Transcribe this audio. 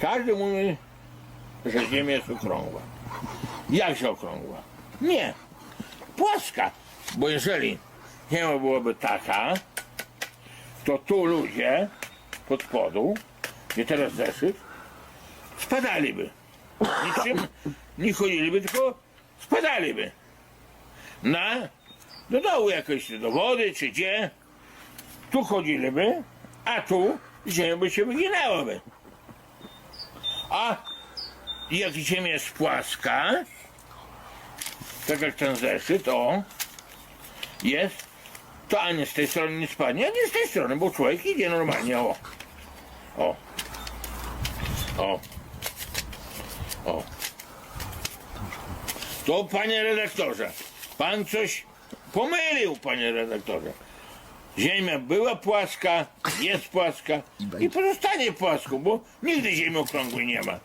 Każdy mówi, że Ziemia jest okrągła. Jak się okrągła? Nie. Płaska. Bo jeżeli Ziemia byłaby taka, to tu ludzie pod spodu, gdzie teraz zeszyt, spadaliby. Niczym nie chodziliby, tylko spadaliby. Na, do dołu jakoś, do wody, czy gdzie. Tu chodziliby, a tu ziemia by się wyginęłaby. A jak ziemia jest płaska, tak jak ten zeszyt, o, jest, to ani z tej strony nie spadnie, ani z tej strony, bo człowiek idzie normalnie, o. O. O. O. To panie redaktorze, pan coś pomylił, panie redaktorze. Ziemia była płaska, jest płaska i pozostanie płaską, bo nigdy ziemi okrągłej nie ma.